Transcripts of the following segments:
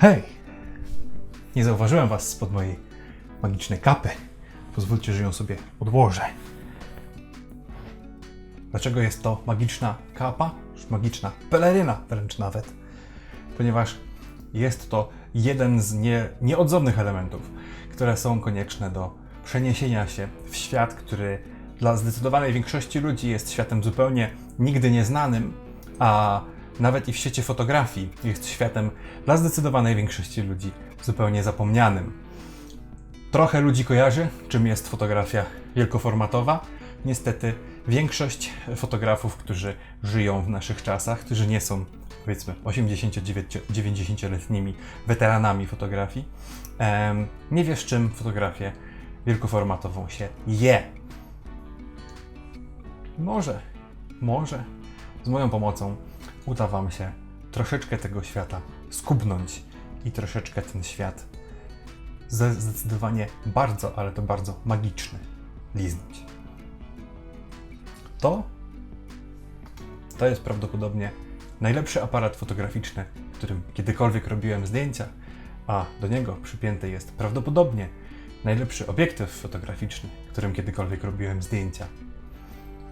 Hej! Nie zauważyłem was spod mojej magicznej kapy. Pozwólcie, że ją sobie odłożę. Dlaczego jest to magiczna kapa? Magiczna peleryna wręcz nawet. Ponieważ jest to jeden z nie, nieodzownych elementów, które są konieczne do przeniesienia się w świat, który dla zdecydowanej większości ludzi jest światem zupełnie nigdy nieznanym, a nawet i w świecie fotografii jest światem dla zdecydowanej większości ludzi zupełnie zapomnianym. Trochę ludzi kojarzy, czym jest fotografia wielkoformatowa. Niestety większość fotografów, którzy żyją w naszych czasach, którzy nie są powiedzmy 80-90-letnimi weteranami fotografii, nie wie z czym fotografię wielkoformatową się je. Może, może z moją pomocą uda Wam się troszeczkę tego świata skubnąć i troszeczkę ten świat zdecydowanie bardzo, ale to bardzo magiczny liznąć. To to jest prawdopodobnie najlepszy aparat fotograficzny, którym kiedykolwiek robiłem zdjęcia, a do niego przypięty jest prawdopodobnie najlepszy obiektyw fotograficzny, którym kiedykolwiek robiłem zdjęcia.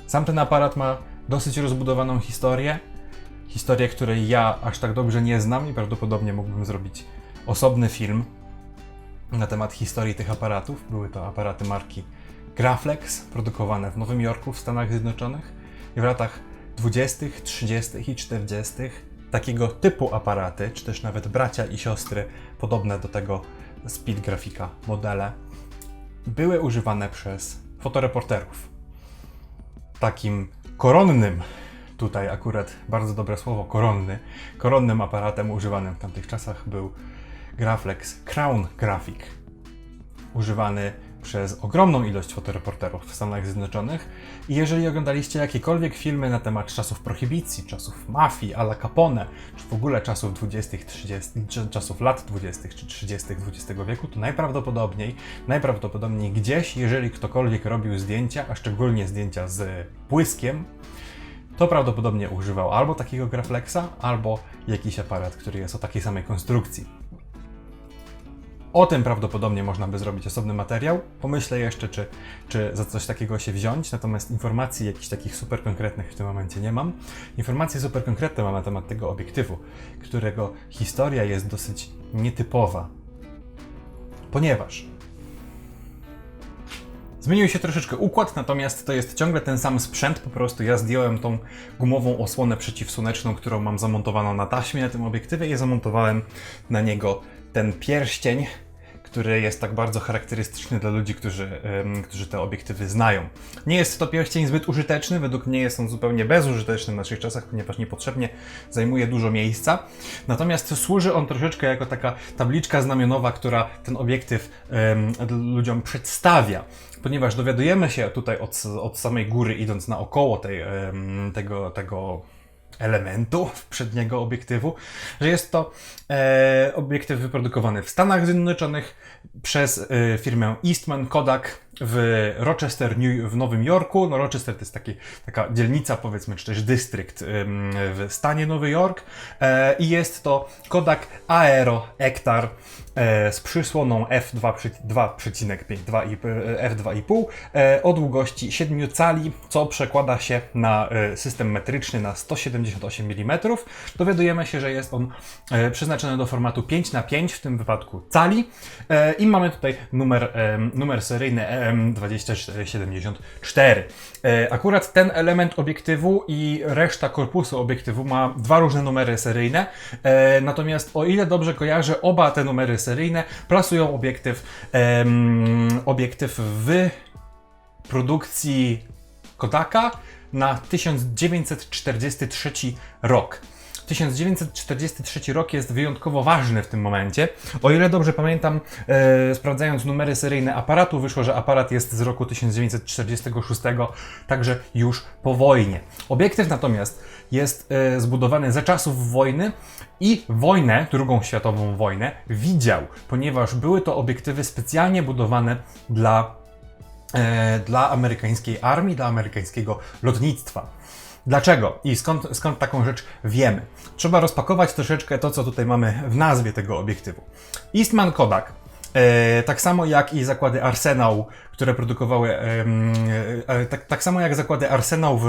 Sam ten aparat ma dosyć rozbudowaną historię, historię, której ja aż tak dobrze nie znam i prawdopodobnie mógłbym zrobić osobny film na temat historii tych aparatów. Były to aparaty marki Graflex, produkowane w Nowym Jorku w Stanach Zjednoczonych i w latach 20., 30. i 40. takiego typu aparaty, czy też nawet bracia i siostry podobne do tego Speed Grafika modele, były używane przez fotoreporterów. Takim koronnym, tutaj akurat bardzo dobre słowo, koronny, koronnym aparatem używanym w tamtych czasach był Graflex Crown Graphic, używany przez ogromną ilość fotoreporterów w Stanach Zjednoczonych. I jeżeli oglądaliście jakiekolwiek filmy na temat czasów prohibicji, czasów mafii, a la Capone, czy w ogóle czasów 20., 30., czy czasów lat 20. czy 30. XX wieku, to najprawdopodobniej, najprawdopodobniej gdzieś, jeżeli ktokolwiek robił zdjęcia, a szczególnie zdjęcia z błyskiem, to prawdopodobnie używał albo takiego Graflexa, albo jakiś aparat, który jest o takiej samej konstrukcji. O tym prawdopodobnie można by zrobić osobny materiał. Pomyślę jeszcze, czy, czy za coś takiego się wziąć, natomiast informacji jakichś takich super konkretnych w tym momencie nie mam. Informacje super konkretne mam na temat tego obiektywu, którego historia jest dosyć nietypowa, ponieważ Zmienił się troszeczkę układ, natomiast to jest ciągle ten sam sprzęt, po prostu ja zdjąłem tą gumową osłonę przeciwsłoneczną, którą mam zamontowaną na taśmie na tym obiektywie i zamontowałem na niego ten pierścień, który jest tak bardzo charakterystyczny dla ludzi, którzy, em, którzy te obiektywy znają. Nie jest to pierścień zbyt użyteczny, według mnie jest on zupełnie bezużyteczny w naszych czasach, ponieważ niepotrzebnie zajmuje dużo miejsca. Natomiast służy on troszeczkę jako taka tabliczka znamionowa, która ten obiektyw em, ludziom przedstawia. Ponieważ dowiadujemy się tutaj od, od samej góry, idąc naokoło tej, tego, tego elementu przedniego obiektywu, że jest to e, obiektyw wyprodukowany w Stanach Zjednoczonych przez e, firmę Eastman Kodak w Rochester New, w Nowym Jorku. No Rochester to jest taki, taka dzielnica powiedzmy, czy też dystrykt em, w stanie Nowy Jork e, i jest to Kodak Aero Ektar e, z przysłoną f2,5 f2,5 e, o długości 7 cali, co przekłada się na e, system metryczny na 178 mm. Dowiadujemy się, że jest on e, przeznaczony do formatu 5 na 5 w tym wypadku cali e, i mamy tutaj numer, e, numer seryjny EM2474. E, akurat ten element obiektywu i reszta korpusu obiektywu ma dwa różne numery seryjne, natomiast o ile dobrze kojarzę, oba te numery seryjne plasują obiektyw, obiektyw w produkcji Kodaka na 1943 rok. 1943 rok jest wyjątkowo ważny w tym momencie. O ile dobrze pamiętam, e, sprawdzając numery seryjne aparatu, wyszło, że aparat jest z roku 1946, także już po wojnie. Obiektyw natomiast jest e, zbudowany za czasów wojny i wojnę, drugą światową wojnę, widział, ponieważ były to obiektywy specjalnie budowane dla dla amerykańskiej armii, dla amerykańskiego lotnictwa. Dlaczego i skąd, skąd taką rzecz wiemy? Trzeba rozpakować troszeczkę to, co tutaj mamy w nazwie tego obiektywu. Eastman Kodak E, tak samo jak i zakłady Arsenał, które produkowały, e, e, tak, tak samo jak zakłady Arsenał w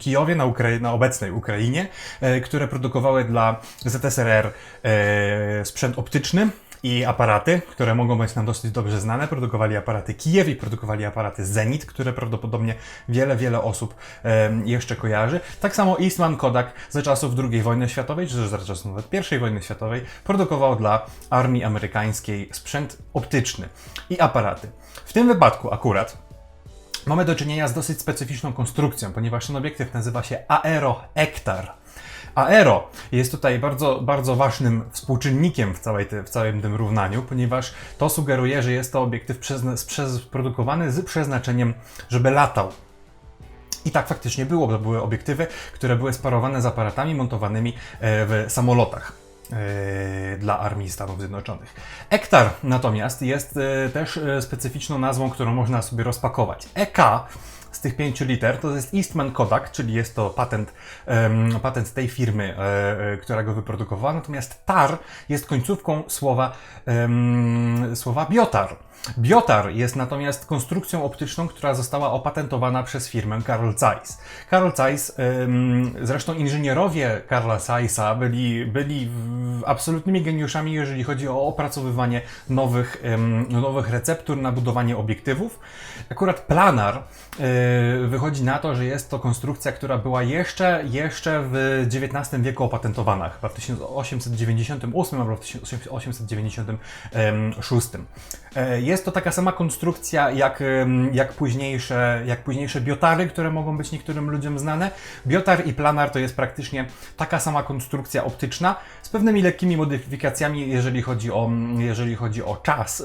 Kijowie, na, na obecnej Ukrainie, e, które produkowały dla ZSRR e, sprzęt optyczny i aparaty, które mogą być nam dosyć dobrze znane. Produkowali aparaty Kijew i produkowali aparaty Zenit, które prawdopodobnie wiele, wiele osób jeszcze kojarzy. Tak samo Eastman Kodak za czasów II wojny światowej, czy za czasów nawet I wojny światowej, produkował dla armii amerykańskiej sprzęt optyczny i aparaty. W tym wypadku akurat mamy do czynienia z dosyć specyficzną konstrukcją, ponieważ ten obiektyw nazywa się Aero-Ektar. Aero jest tutaj bardzo, bardzo ważnym współczynnikiem w, całej te, w całym tym równaniu, ponieważ to sugeruje, że jest to obiektyw produkowany z przeznaczeniem, żeby latał. I tak faktycznie było, to były obiektywy, które były sparowane z aparatami montowanymi e, w samolotach e, dla armii Stanów Zjednoczonych. Ektar natomiast jest e, też specyficzną nazwą, którą można sobie rozpakować. EK z tych pięciu liter to jest Eastman Kodak, czyli jest to patent, em, patent tej firmy, e, e, która go wyprodukowała, natomiast TAR jest końcówką słowa, em, słowa biotar. Biotar jest natomiast konstrukcją optyczną, która została opatentowana przez firmę Carl Zeiss. Carl Zeiss, zresztą inżynierowie Karla Zeissa byli, byli absolutnymi geniuszami, jeżeli chodzi o opracowywanie nowych, nowych receptur na budowanie obiektywów. Akurat planar wychodzi na to, że jest to konstrukcja, która była jeszcze, jeszcze w XIX wieku opatentowana, chyba w 1898 albo w 1896. E, Jest to taka sama konstrukcja jak, jak, późniejsze, jak późniejsze biotary, które mogą być niektórym ludziom znane. Biotar i planar to jest praktycznie taka sama konstrukcja optyczna z pewnymi lekkimi modyfikacjami, jeżeli chodzi o, jeżeli chodzi o czas e,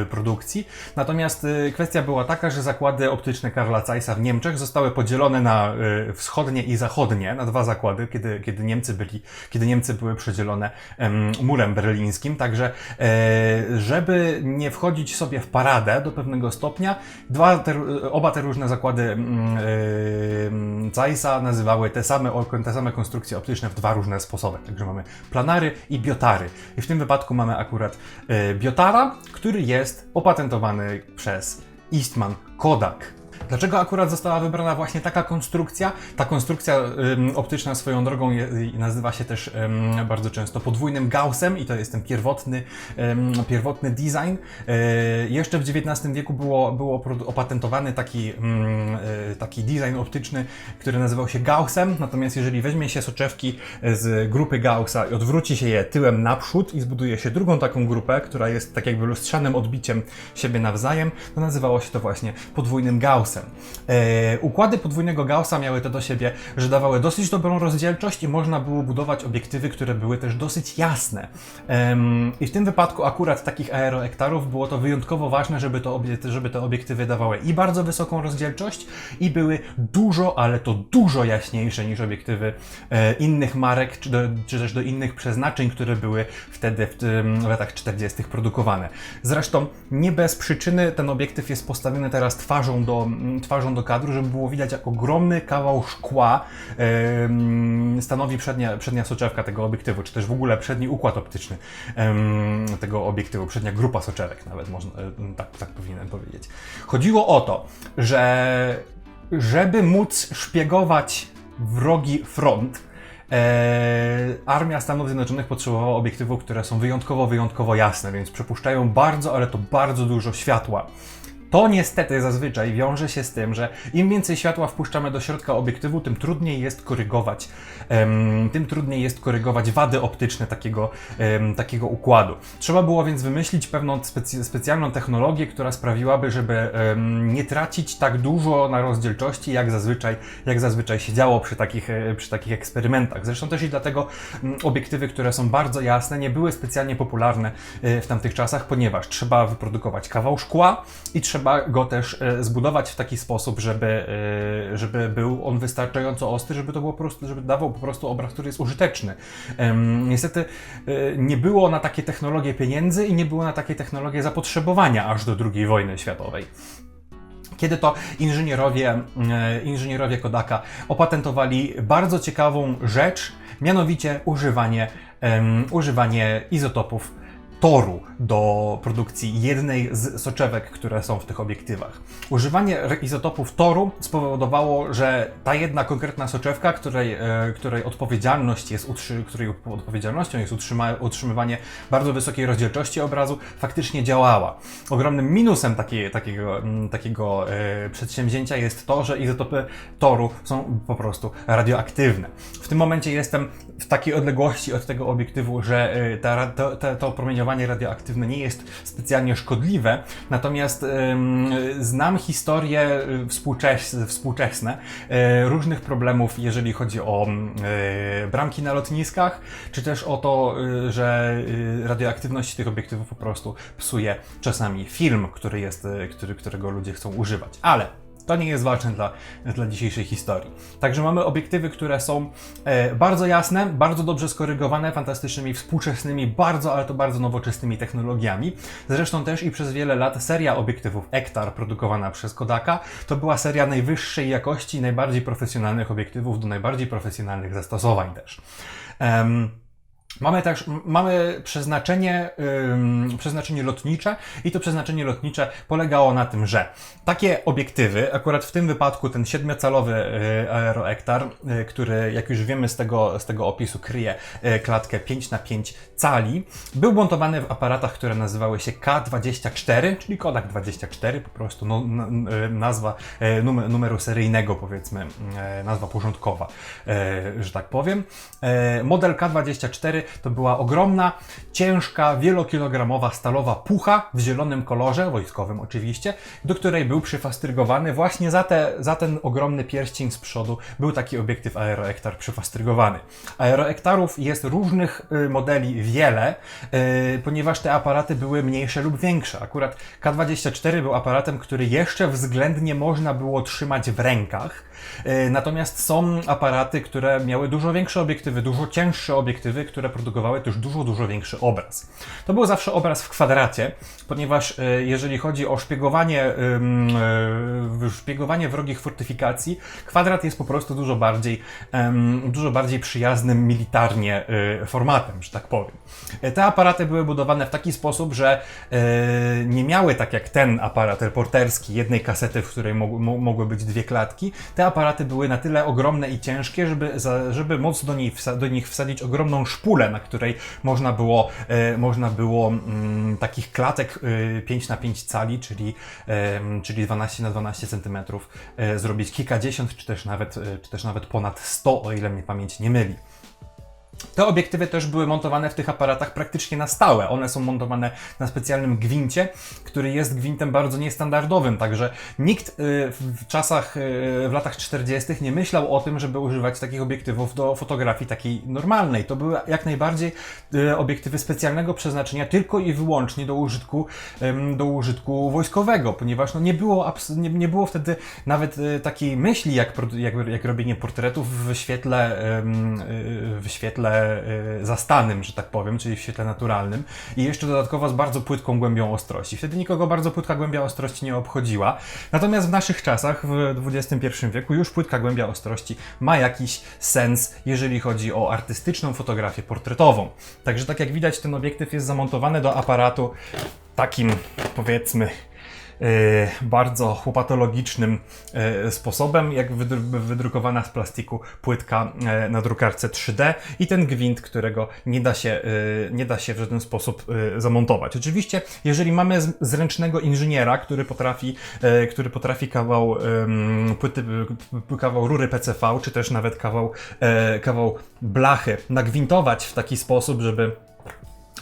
e, produkcji. Natomiast kwestia była taka, że zakłady optyczne Karla Zeissa w Niemczech zostały podzielone na wschodnie i zachodnie, na dwa zakłady, kiedy, kiedy Niemcy byli, kiedy Niemcy były przedzielone em, murem berlińskim. Także, żeby nie wchodzić sobie w paradę do pewnego stopnia, dwa te, oba te różne zakłady mm, e, Zeissa nazywały te same, te same konstrukcje optyczne w dwa różne sposoby. Także mamy planary i biotary. I w tym wypadku mamy akurat e, biotara, który jest opatentowany przez Eastman Kodak. Dlaczego akurat została wybrana właśnie taka konstrukcja? Ta konstrukcja optyczna swoją drogą y, nazywa się też bardzo często podwójnym Gaussem i to jest ten pierwotny, pierwotny design. E, jeszcze w XIX wieku było, było opatentowany taki, e, taki design optyczny, który nazywał się Gaussem, natomiast jeżeli weźmie się soczewki z grupy Gaussa i odwróci się je tyłem naprzód i zbuduje się drugą taką grupę, która jest tak jakby lustrzanym odbiciem siebie nawzajem, to nazywało się to właśnie podwójnym Gaussem. E, układy podwójnego Gaussa miały to do siebie, że dawały dosyć dobrą rozdzielczość i można było budować obiektywy, które były też dosyć jasne. Em, I w tym wypadku akurat takich aeroektarów było to wyjątkowo ważne, żeby, to obie, żeby te obiektywy dawały i bardzo wysoką rozdzielczość i były dużo, ale to dużo jaśniejsze niż obiektywy e, innych marek, czy, do, czy też do innych przeznaczeń, które były wtedy w, w latach 40. produkowane. Zresztą nie bez przyczyny ten obiektyw jest postawiony teraz twarzą do, twarzą do kadru, żeby było widać jak ogromny kawał szkła stanowi przednia, przednia soczewka tego obiektywu, czy też w ogóle przedni układ optyczny tego obiektywu, przednia grupa soczewek nawet można, e, tak, tak powinienem powiedzieć. Chodziło o to, że żeby móc szpiegować wrogi front, e, armia Stanów Zjednoczonych potrzebowała obiektywów, które są wyjątkowo, wyjątkowo jasne, więc przepuszczają bardzo, ale to bardzo dużo światła. To niestety zazwyczaj wiąże się z tym, że im więcej światła wpuszczamy do środka obiektywu, tym trudniej jest korygować, tym trudniej jest korygować wady optyczne takiego, takiego układu. Trzeba było więc wymyślić pewną specjalną technologię, która sprawiłaby, żeby nie tracić tak dużo na rozdzielczości, jak zazwyczaj, jak zazwyczaj się działo przy takich, e, przy takich eksperymentach. Zresztą też i dlatego obiektywy, które są bardzo jasne, nie były specjalnie popularne e, w tamtych czasach, ponieważ trzeba wyprodukować kawał szkła i trzeba go też e, zbudować w taki sposób, żeby, e, żeby był on wystarczająco ostry, żeby to było po prostu, żeby dawał po prostu obraz, który jest użyteczny. Niestety e, nie było na takie technologie pieniędzy i nie było na takie technologie zapotrzebowania aż do II wojny światowej. kiedy to inżynierowie, inżynierowie Kodaka opatentowali bardzo ciekawą rzecz, mianowicie używanie, em, używanie izotopów toru do produkcji jednej z soczewek, które są w tych obiektywach. Używanie izotopów toru spowodowało, że ta jedna konkretna soczewka, której, e, której odpowiedzialność jest utrzy- której odpowiedzialnością jest utrzyma- utrzymywanie bardzo wysokiej rozdzielczości obrazu, faktycznie działała. Ogromnym minusem takiej, takiego, takiego e, przedsięwzięcia jest to, że izotopy toru są po prostu radioaktywne. W tym momencie jestem w takiej odległości od tego obiektywu, że e, ta, to, to, to promieniowanie radioaktywne nie jest specjalnie szkodliwe, natomiast znam historie współczes- współczesne e, różnych problemów, jeżeli chodzi o e, bramki na lotniskach, czy też o to, że radioaktywność tych obiektywów po prostu psuje czasami film, który jest, który, którego ludzie chcą używać. Ale to nie jest ważne dla, dla dzisiejszej historii. Także mamy obiektywy, które są e, bardzo jasne, bardzo dobrze skorygowane, fantastycznymi, współczesnymi, bardzo, ale to bardzo nowoczesnymi technologiami. Zresztą też i przez wiele lat seria obiektywów Ektar produkowana przez Kodaka to była seria najwyższej jakości, najbardziej profesjonalnych obiektywów do najbardziej profesjonalnych zastosowań też. Em, Mamy też m- mamy przeznaczenie, przeznaczenie lotnicze i to przeznaczenie lotnicze polegało na tym, że takie obiektywy, akurat w tym wypadku ten 7-calowy y, Aeroektar, y, który jak już wiemy z tego, z tego opisu kryje y, klatkę 5 na 5 cali, był montowany w aparatach, które nazywały się K24, czyli Kodak 24, po prostu no, n- n- nazwa y, numer, numeru seryjnego powiedzmy, y, nazwa porządkowa, y, że tak powiem. Y, Model K24 to była ogromna, ciężka, wielokilogramowa stalowa pucha w zielonym kolorze, wojskowym oczywiście, do której był przyfastrygowany właśnie za, te, za ten ogromny pierścień z przodu był taki obiektyw Aeroektar przyfastrygowany. Aeroektarów jest różnych y, modeli wiele, y, ponieważ te aparaty były mniejsze lub większe. Akurat K24 był aparatem, który jeszcze względnie można było trzymać w rękach. Y, Natomiast są aparaty, które miały dużo większe obiektywy, dużo cięższe obiektywy, które produkowały też dużo, dużo większy obraz. To był zawsze obraz w kwadracie, ponieważ y, jeżeli chodzi o szpiegowanie, y, szpiegowanie wrogich fortyfikacji, kwadrat jest po prostu dużo bardziej, dużo bardziej przyjaznym militarnie y, formatem, że tak powiem. Te aparaty były budowane w taki sposób, że nie miały tak jak ten aparat reporterski, jednej kasety, w której mog- mo- mogły być dwie klatki. Te aparaty były na tyle ogromne i ciężkie, żeby, żeby móc do, niej do nich wsadzić ogromną szpulę, na której można było, e, można było mm, takich klatek e, 5 na 5 cali, czyli, czyli 12 na 12 cm, e, zrobić kilkadziesiąt, czy też, nawet, e, czy też nawet ponad 100, o ile mnie pamięć nie myli. Te obiektywy też były montowane w tych aparatach praktycznie na stałe. One są montowane na specjalnym gwincie, który jest gwintem bardzo niestandardowym, także nikt y, w czasach, y, w latach 40. nie myślał o tym, żeby używać takich obiektywów do fotografii takiej normalnej. To były jak najbardziej y, obiektywy specjalnego przeznaczenia tylko i wyłącznie do użytku, do użytku wojskowego, ponieważ no, nie, było nie, nie było wtedy nawet takiej myśli, jak, jak, jak robienie portretów w świetle, w świetle y, zastanym, że tak powiem, czyli w świetle naturalnym i jeszcze dodatkowo z bardzo płytką głębią ostrości. Wtedy nikogo bardzo płytka głębia ostrości nie obchodziła. Natomiast w naszych czasach, w XXI wieku, już płytka głębia ostrości ma jakiś sens, jeżeli chodzi o artystyczną fotografię portretową. Także tak jak widać, ten obiektyw jest zamontowany do aparatu takim, powiedzmy, e, bardzo chłopatologicznym e, sposobem, jak wydru- wydrukowana z plastiku płytka e, na drukarce 3D i ten gwint, którego nie da się, e, nie da się w żaden sposób e, zamontować. Oczywiście, jeżeli mamy zręcznego inżyniera, który potrafi, e, który potrafi kawał płyty, kawał rury PCV, czy też nawet kawał, e, kawał blachy nagwintować w taki sposób, żeby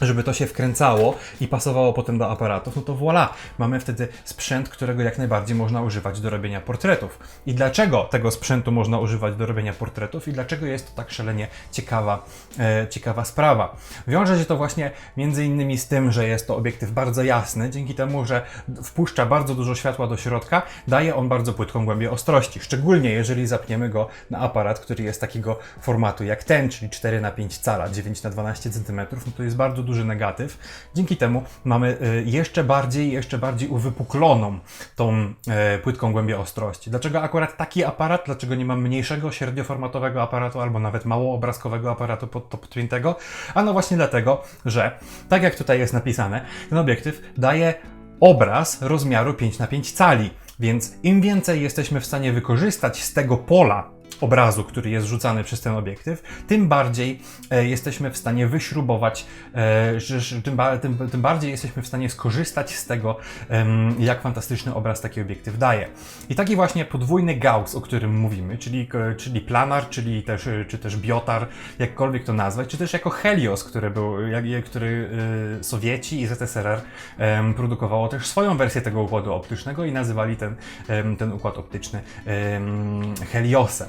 żeby to się wkręcało i pasowało potem do aparatów, no to voilà, mamy wtedy sprzęt, którego jak najbardziej można używać do robienia portretów. I dlaczego tego sprzętu można używać do robienia portretów i dlaczego jest to tak szalenie ciekawa, e, ciekawa sprawa? Wiąże się to właśnie między innymi z tym, że jest to obiektyw bardzo jasny, dzięki temu, że wpuszcza bardzo dużo światła do środka, daje on bardzo płytką głębię ostrości, szczególnie jeżeli zapniemy go na aparat, który jest takiego formatu jak ten, czyli 4 na 5 cala, 9 na 12 cm, no to jest bardzo duży negatyw. Dzięki temu mamy e, jeszcze bardziej, jeszcze bardziej uwypukloną tą e, płytką głębię ostrości. Dlaczego akurat taki aparat? Dlaczego nie mam mniejszego, średnioformatowego aparatu albo nawet małoobrazkowego aparatu pod to podpiętego? A no właśnie dlatego, że tak jak tutaj jest napisane, ten obiektyw daje obraz rozmiaru 5 na 5 cali. Więc im więcej jesteśmy w stanie wykorzystać z tego pola obrazu, który jest rzucany przez ten obiektyw, tym bardziej e, jesteśmy w stanie wyśrubować, e, że, tym, ba- tym, tym bardziej jesteśmy w stanie skorzystać z tego, em, jak fantastyczny obraz taki obiektyw daje. I taki właśnie podwójny Gauss, o którym mówimy, czyli, e, czyli planar, czyli też, e, czy też biotar, jakkolwiek to nazwać, czy też jako Helios, który był, jak- który e, Sowieci i ZSRR em, produkowało też swoją wersję tego układu optycznego i nazywali ten, em, ten układ optyczny em, Heliosem.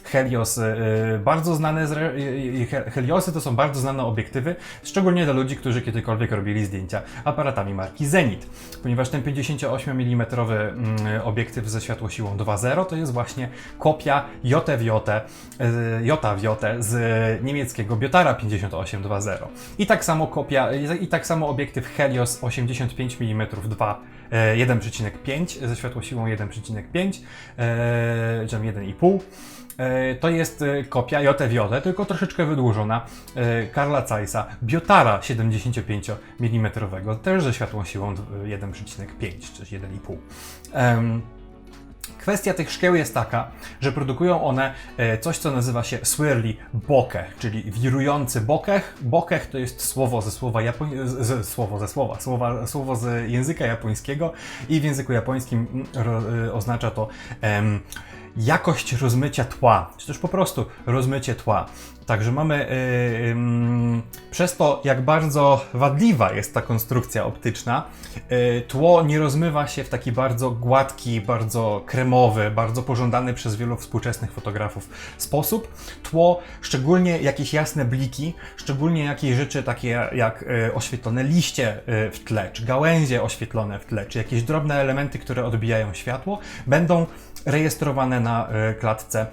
Helios, e, bardzo znane, e, he- Heliosy to są bardzo znane obiektywy, szczególnie dla ludzi, którzy kiedykolwiek robili zdjęcia aparatami marki Zenit, ponieważ ten 58 mm obiektyw ze światłosiłą 2.0 to jest właśnie kopia J w e, z niemieckiego Biotara 58.2.0. I tak samo kopia, i tak samo obiektyw Helios 85 mm 2 e, 1,5 ze światłosiłą 1,5, e, czy tam 1,5. E, To jest e, kopia JWJ, tylko troszeczkę wydłużona e, Karla Zeissa Biotara 75 mm, też ze światłą siłą d- 1,5 czy 1,5. Em, Kwestia tych szkieł jest taka, że produkują one coś, co nazywa się swirly bokeh, czyli wirujący bokeh. Bokeh to jest słowo ze słowa z, słowo ze słowa, słowa, słowo z języka japońskiego i w języku japońskim mm, oznacza to em, jakość rozmycia tła, czy też po prostu rozmycie tła. Także mamy y, ym, przez to, jak bardzo wadliwa jest ta konstrukcja optyczna, y, tło nie rozmywa się w taki bardzo gładki, bardzo kremowy, bardzo pożądany przez wielu współczesnych fotografów sposób. Tło, szczególnie jakieś jasne bliki, szczególnie jakieś rzeczy takie jak y, oświetlone liście y, w tle, czy gałęzie oświetlone w tle, czy jakieś drobne elementy, które odbijają światło, będą rejestrowane na e, klatce e,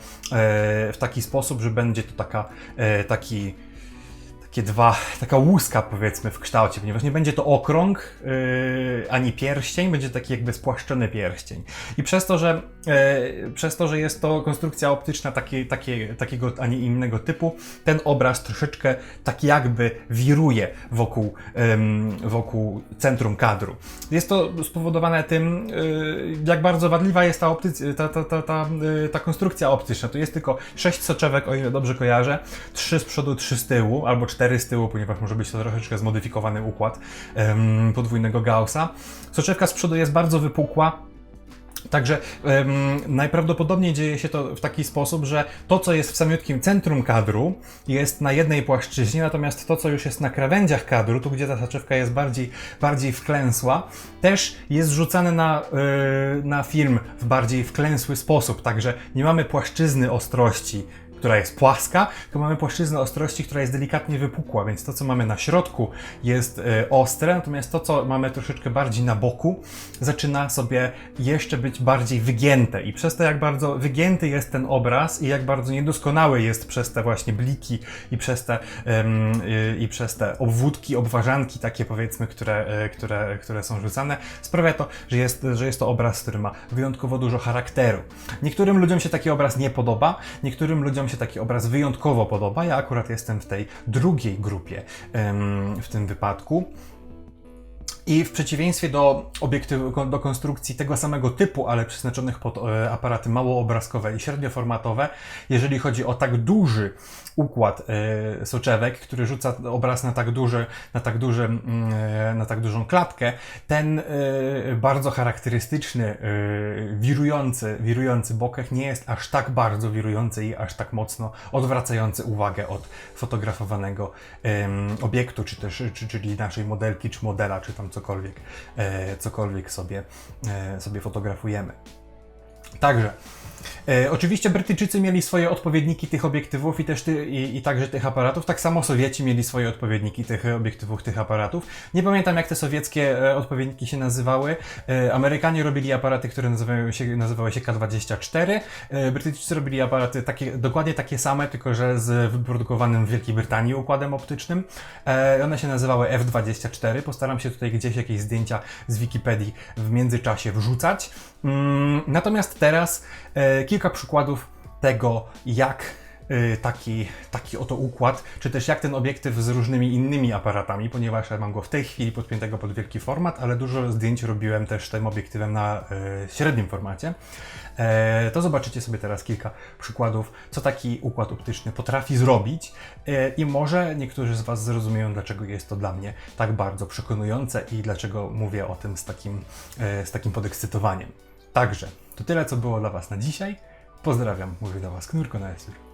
w taki sposób, że będzie to taka, e, taki, takie dwa, taka łuska powiedzmy w kształcie, ponieważ nie będzie to okrąg e, ani pierścień, będzie taki jakby spłaszczony pierścień. I przez to, że, e, przez to, że jest to konstrukcja optyczna takie, takie, takiego, a nie innego typu, ten obraz troszeczkę tak jakby wiruje wokół, em, wokół centrum kadru. Jest to spowodowane tym, y, jak bardzo wadliwa jest ta, optyc- ta, ta, ta, ta, y, ta konstrukcja optyczna. Tu jest tylko 6 soczewek, o ile dobrze kojarzę, 3 z przodu, 3 z tyłu, albo 4 z tyłu, ponieważ może być to troszeczkę zmodyfikowany układ em, podwójnego Gaussa. Soczewka z przodu jest bardzo wypukła, Także em, najprawdopodobniej dzieje się to w taki sposób, że to, co jest w samiutkim centrum kadru, jest na jednej płaszczyźnie, natomiast to, co już jest na krawędziach kadru, tu gdzie ta soczewka jest bardziej, bardziej wklęsła, też jest rzucane na, y, na film w bardziej wklęsły sposób. Także nie mamy płaszczyzny ostrości, która jest płaska, to mamy płaszczyznę ostrości, która jest delikatnie wypukła, więc to, co mamy na środku jest e, ostre, natomiast to, co mamy troszeczkę bardziej na boku, zaczyna sobie jeszcze być bardziej wygięte i przez to, jak bardzo wygięty jest ten obraz i jak bardzo niedoskonały jest przez te właśnie bliki i przez te, i przez te obwódki, obwarzanki takie powiedzmy, które, e, które, które są rzucane, sprawia to, że jest, że jest to obraz, który ma wyjątkowo dużo charakteru. Niektórym ludziom się taki obraz nie podoba, niektórym ludziom się taki obraz wyjątkowo podoba. Ja akurat jestem w tej drugiej grupie w tym wypadku. I w przeciwieństwie do obiektywu, do konstrukcji tego samego typu, ale przeznaczonych pod e, aparaty małoobrazkowe i średnioformatowe, jeżeli chodzi o tak duży układ e, soczewek, który rzuca obraz na tak, duży, na tak, duży, mm, e, na tak dużą klatkę, ten bardzo charakterystyczny, wirujący, wirujący bokeh nie jest aż tak bardzo wirujący i aż tak mocno odwracający uwagę od fotografowanego obiektu, czy też, czy, czyli naszej modelki, czy modela, czy tam cokolwiek, e, cokolwiek sobie, e, sobie fotografujemy. Także. E, oczywiście Brytyjczycy mieli swoje odpowiedniki tych obiektywów i też ty, i, i także tych aparatów. Tak samo Sowieci mieli swoje odpowiedniki tych obiektywów, tych aparatów. Nie pamiętam jak te sowieckie e, odpowiedniki się nazywały. E, Amerykanie robili aparaty, które nazywają się, nazywały się K24. E, Brytyjczycy robili aparaty takie, dokładnie takie same, tylko że z wyprodukowanym w Wielkiej Brytanii układem optycznym. One się nazywały F24. Postaram się tutaj gdzieś jakieś zdjęcia z Wikipedii w międzyczasie wrzucać. Mm, natomiast teraz e, kilka przykładów tego, jak e, taki, taki oto układ, czy też jak ten obiektyw z różnymi innymi aparatami, ponieważ ja mam go w tej chwili podpiętego pod wielki format, ale dużo zdjęć robiłem też tym obiektywem na e, średnim formacie. To zobaczycie sobie teraz kilka przykładów, co taki układ optyczny potrafi zrobić i może niektórzy z Was zrozumieją, dlaczego jest to dla mnie tak bardzo przekonujące i dlaczego mówię o tym z takim, z takim podekscytowaniem. Także, to tyle, co było dla Was na dzisiaj. Pozdrawiam, mówię do Was Knurko na Esur.